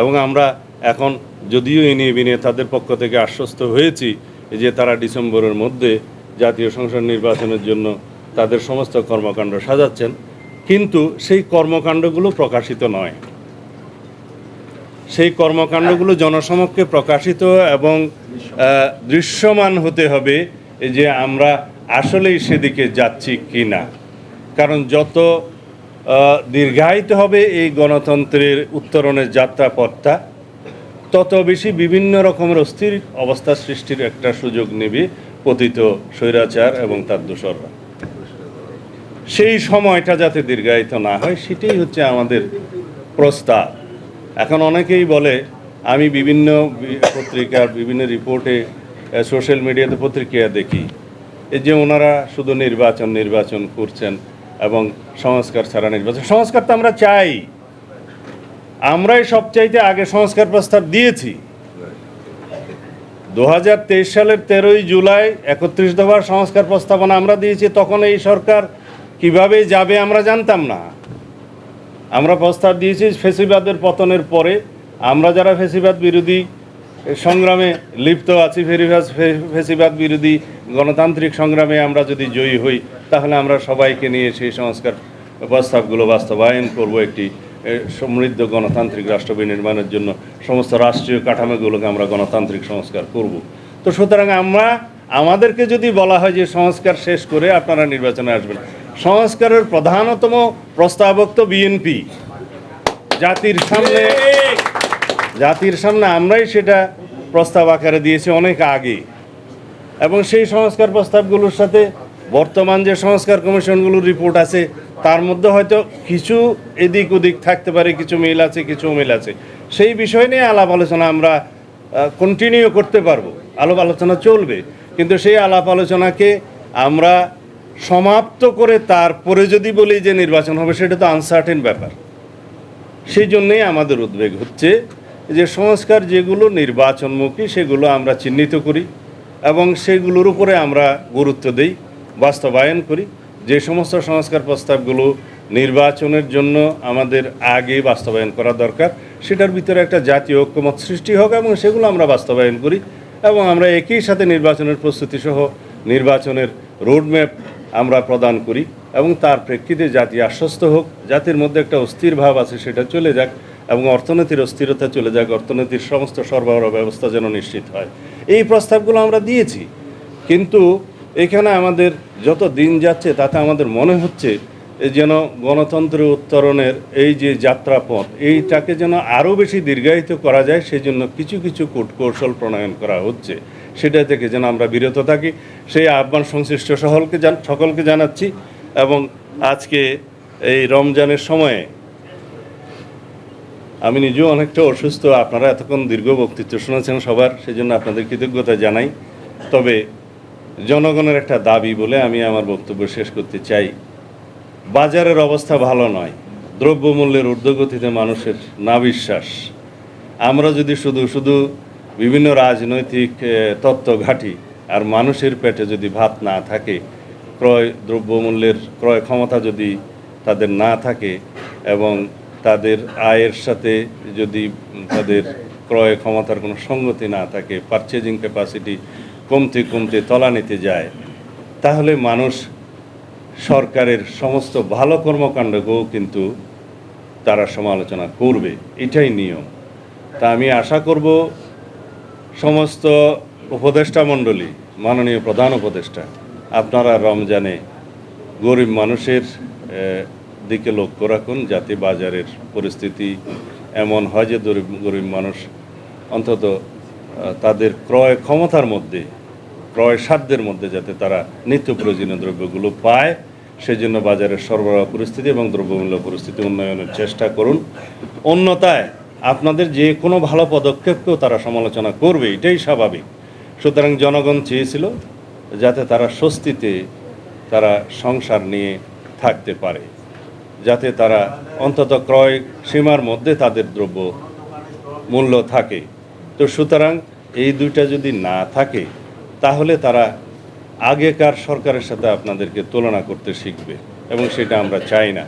এবং আমরা এখন যদিও এ নিয়ে বিনিয়ে তাদের পক্ষ থেকে আশ্বস্ত হয়েছি যে তারা ডিসেম্বরের মধ্যে জাতীয় সংসদ নির্বাচনের জন্য তাদের সমস্ত কর্মকাণ্ড সাজাচ্ছেন, কিন্তু সেই কর্মকাণ্ডগুলো প্রকাশিত নয়। সেই কর্মকাণ্ডগুলো জনসমক্ষে প্রকাশিত এবং দৃশ্যমান হতে হবে যে আমরা আসলেই সেদিকে যাচ্ছি কি না কারণ যত দীর্ঘায়িত হবে এই গণতন্ত্রের উত্তরণের যাত্রাপথটা। তত বেশি বিভিন্ন রকমের অস্থির অবস্থা সৃষ্টির একটা সুযোগ নেবে পতিত স্বৈরাচার এবং তার দোসররা। সেই সময়টা যাতে দীর্ঘায়িত না হয়, সেটাই হচ্ছে আমাদের প্রস্তাব। এখন অনেকেই বলে, আমি বিভিন্ন পত্রিকার বিভিন্ন রিপোর্টে সোশ্যাল মিডিয়াতে পত্রিকা দেখি। এই যে ওনারা শুধু নির্বাচন নির্বাচন করছেন এবং সংস্কার ছাড়া নির্বাচন সংস্কার তো আমরা চাই। আমরাই সবচাইতে আগে সংস্কার প্রস্তাব দিয়েছি। দু হাজার তেইশ সালের তেরোই জুলাই একত্রিশ দফার সংস্কার প্রস্তাবনা আমরা দিয়েছি। তখন এই সরকার কীভাবে যাবে আমরা জানতাম না। আমরা প্রস্তাব দিয়েছি ফেসিবাদের পতনের পরে। আমরা যারা ফেসিবাদ বিরোধী সংগ্রামে লিপ্ত আছি ফেরিবাস ফে- ফেসিবাদ বিরোধী গণতান্ত্রিক সংগ্রামে আমরা যদি জয়ী হই, তাহলে আমরা সবাইকে নিয়ে সেই সংস্কার প্রস্তাবগুলো বাস্তবায়ন করব একটি সমৃদ্ধ গণতান্ত্রিক রাষ্ট্র বিনির্মাণের জন্য সমস্ত রাষ্ট্রীয় কাঠামোগুলোকে আমরা গণতান্ত্রিক সংস্কার করব। তো সুতরাং আমরা, আমাদেরকে যদি বলা হয় যে সংস্কার শেষ করে আপনারা নির্বাচনে আসবেন, সংস্কারের প্রধানতম প্রস্তাবক তো বিএনপি। জাতির সামনে জাতির সামনে আমরাই সেটা প্রস্তাব আকারে দিয়েছি অনেক আগে। এবং সেই সংস্কার প্রস্তাবগুলোর সাথে বর্তমান যে সংস্কার কমিশনগুলোর রিপোর্ট আছে, তার মধ্যে হয়তো কিছু এদিক ওদিক থাকতে পারে, কিছু মিল আছে, কিছু মিল আছে। সেই বিষয় নিয়ে আলাপ আলোচনা আমরা কন্টিনিউ করতে পারব। আলাপ আলোচনা চলবে। কিন্তু সেই আলাপ আলোচনাকে আমরা সমাপ্ত করে তারপরে যদি বলি যে নির্বাচন হবে, সেটা তো আনসার্টেন ব্যাপার। সেই জন্যেই আমাদের উদ্বেগ হচ্ছে যে সংস্কার যেগুলো নির্বাচনমুখী, সেগুলো আমরা চিহ্নিত করি এবং সেগুলোর উপরে আমরা গুরুত্ব দেই, বাস্তবায়ন করি। যে সমস্ত সংস্কার প্রস্তাবগুলো নির্বাচনের জন্য আমাদের আগে বাস্তবায়ন করা দরকার, সেটার ভিতরে একটা জাতীয় ঐক্যমত সৃষ্টি হোক এবং সেগুলো আমরা বাস্তবায়ন করি এবং আমরা একই সাথে নির্বাচনের প্রস্তুতি সহ নির্বাচনের রোডম্যাপ আমরা প্রদান করি এবং তার প্রেক্ষিতে জাতি আশ্বস্ত হোক, জাতির মধ্যে একটা অস্থির ভাব আছে, সেটা চলে যাক। এবং অর্থনীতির অস্থিরতা চলে যাক, অর্থনীতির সমস্ত সরবরাহ ব্যবস্থা যেন নিশ্চিত হয়। এই প্রস্তাবগুলো আমরা দিয়েছি। কিন্তু এখানে আমাদের যত দিন যাচ্ছে, তাতে আমাদের মনে হচ্ছে যেন গণতন্ত্র উত্তরণের এই যে যাত্রাপথ, এইটাকে যেন আরও বেশি দীর্ঘায়িত করা যায় সেই জন্য কিছু কিছু কূটকৌশল প্রণয়ন করা হচ্ছে। সেটা থেকে যেন আমরা বিরত থাকি। সেই আহ্বান সংশ্লিষ্ট সকলকে জান, সকলকে জানাচ্ছি এবং আজকে এই রমজানের সময়ে আমি নিজেও অনেকটা অসুস্থ, আপনারা এতক্ষণ দীর্ঘ বক্তৃত্ব শুনেছেন সবার সেই জন্য আপনাদের কৃতজ্ঞতা জানাই। তবে জনগণের একটা দাবি বলে আমি আমার বক্তব্য শেষ করতে চাই। বাজারের অবস্থা ভালো নয়, দ্রব্যমূল্যের ঊর্ধ্বগতিতে মানুষের না বিশ্বাস আমরা যদি শুধু শুধু বিভিন্ন রাজনৈতিক তত্ত্ব ঘাঁটি, আর মানুষের পেটে যদি ভাত না থাকে, ক্রয়, দ্রব্যমূল্যের ক্রয় ক্ষমতা যদি তাদের না থাকে, এবং তাদের আয়ের সাথে যদি তাদের ক্রয় ক্ষমতার কোনো সঙ্গতি না থাকে পারচেজিং ক্যাপাসিটি কমতে কমতে তলানিতে যায়, তাহলে মানুষ সরকারের সমস্ত ভালো কর্মকাণ্ডকেও কিন্তু তারা সমালোচনা করবে। এটাই নিয়ম। তা আমি আশা করব সমস্ত উপদেষ্টা মণ্ডলী, মাননীয় প্রধান উপদেষ্টা, আপনারা রমজানে গরিব মানুষের দিকে লক্ষ্য রাখুন, যাতে বাজারের পরিস্থিতি এমন হয় যে গরিব গরিব মানুষ অন্তত তাদের ক্রয় ক্ষমতার মধ্যে, ক্রয় সাধ্যের মধ্যে যাতে তারা নিত্য প্রয়োজনীয় দ্রব্যগুলো পায়, সেজন্য বাজারের সরবরাহ পরিস্থিতি এবং দ্রব্যমূল্য পরিস্থিতি উন্নয়নের চেষ্টা করুন। অন্যতায় আপনাদের যে কোনো ভালো পদক্ষেপকেও তারা সমালোচনা করবে, এটাই স্বাভাবিক। সুতরাং জনগণ চেয়েছিল যাতে তারা স্বস্তিতে তারা সংসার নিয়ে থাকতে পারে। যাতে তারা অন্তত ক্রয় সীমার মধ্যে তাদের দ্রব্য মূল্য থাকে। তো সুতরাং এই দুইটা যদি না থাকে, তাহলে তারা আগেকার সরকারের সাথে আপনাদেরকে তুলনা করতে শিখবে এবং সেটা আমরা চাই না।